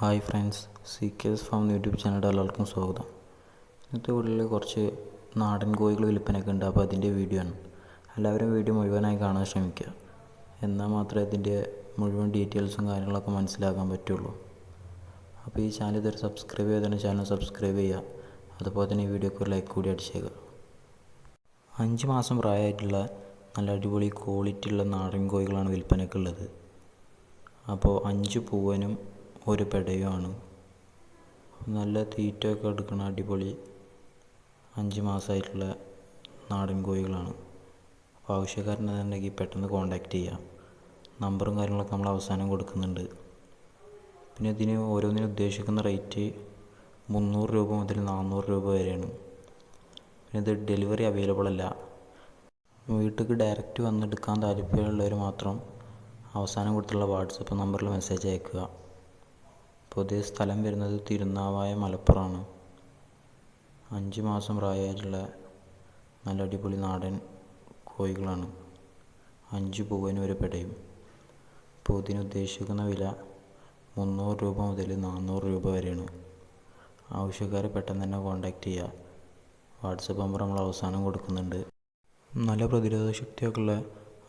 Hi friends C K S farm YouTube ചാനലിന്റെ എല്ലാവർക്കും സ്വാഗതം. ഇന്നത്തെ വീട്ടിൽ കുറച്ച് നാടൻ കോഴികൾ വിൽപ്പനയൊക്കെ ഉണ്ട്. അപ്പോൾ അതിന്റെ വീഡിയോ ആണ്. എല്ലാവരും വീഡിയോ മുഴുവനായി കാണാൻ ശ്രമിക്കുക. എന്നാൽ മാത്രമേ ഇതിന്റെ മുഴുവൻ ഡീറ്റെയിൽസും കാര്യങ്ങളൊക്കെ മനസ്സിലാക്കാൻ പറ്റുള്ളൂ. അപ്പോൾ ഈ ചാനൽ ഇതുവരെ സബ്സ്ക്രൈബ് ചെയ്തതിന് ചാനൽ സബ്സ്ക്രൈബ് ചെയ്യുക. അതുപോലെ തന്നെ ഈ വീഡിയോക്ക് ഒരു ലൈക്ക് കൂടി അടിച്ചേക്കുക. അഞ്ച് മാസം പ്രായമായിട്ടുള്ള നല്ല അടിപൊളി ക്വാളിറ്റി ഉള്ള നാടൻ കോഴികളാണ് വിൽപ്പനയ്ക്കുള്ളത് അപ്പോൾ അഞ്ച് പൂവനും ഒരു പെടയുമാണ് നല്ല തീറ്റയൊക്കെ എടുക്കുന്ന അടിപൊളി അഞ്ച് മാസമായിട്ടുള്ള നാടൻ കോഴികളാണ്. അപ്പോൾ ആവശ്യക്കാരനുണ്ടെങ്കിൽ പെട്ടെന്ന് കോൺടാക്റ്റ് ചെയ്യാം. നമ്പറും കാര്യങ്ങളൊക്കെ നമ്മൾ അവസാനം കൊടുക്കുന്നുണ്ട്. പിന്നെ ഇതിന് ഓരോന്നിനും ഉദ്ദേശിക്കുന്ന റേറ്റ് മുന്നൂറ് രൂപ മുതൽ നാനൂറ് രൂപ വരെയാണ്. പിന്നെ ഇത് ഡെലിവറി അവൈലബിൾ അല്ല. വീട്ടിലേക്ക് ഡയറക്റ്റ് വന്നെടുക്കാൻ താല്പര്യമുള്ളവർ മാത്രം അവസാനം കൊടുത്തുള്ള വാട്സപ്പ് നമ്പറിൽ മെസ്സേജ് അയക്കുക. പുതിയ സ്ഥലം വരുന്നത് തിരുനാവായ മലപ്പുറമാണ്. അഞ്ച് മാസം പ്രായമായിട്ടുള്ള നല്ല അടിപൊളി നാടൻ കോഴികളാണ്. അഞ്ച് പൂവന് ഒരു പെടയും. അപ്പോൾ ഇതിനുദ്ദേശിക്കുന്ന വില മുന്നൂറ് രൂപ മുതൽ നാനൂറ് രൂപ വരെയാണ്. ആവശ്യക്കാരെ പെട്ടെന്ന് തന്നെ കോൺടാക്റ്റ് ചെയ്യുക. വാട്സപ്പ് നമ്പർ നമ്മൾ അവസാനം കൊടുക്കുന്നുണ്ട്. നല്ല പ്രതിരോധ ശക്തിയൊക്കെയുള്ള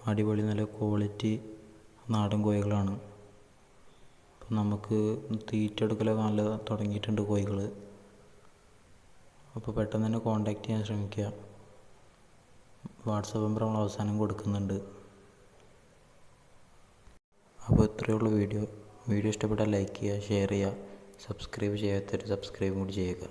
അടിപൊളി നല്ല ക്വാളിറ്റി നാടൻ കോഴികളാണ്. അപ്പം നമുക്ക് തീറ്റ എടുക്കലൊക്കെ നല്ല തുടങ്ങിയിട്ടുണ്ട് കോഴികൾ അപ്പോൾ പെട്ടെന്ന് തന്നെ കോണ്ടാക്ട് ചെയ്യാൻ ശ്രമിക്കുക. വാട്സപ്പ് നമ്പർ നമ്മൾ അവസാനം കൊടുക്കുന്നുണ്ട്. അപ്പോൾ ഇത്രയേ ഉള്ളൂ വീഡിയോ. വീഡിയോ ഇഷ്ടപ്പെട്ടാൽ ലൈക്ക് ചെയ്യുക ഷെയർ ചെയ്യുക സബ്സ്ക്രൈബ് ചെയ്യാത്തവർ സബ്സ്ക്രൈബ് കൂടി ചെയ്യുക.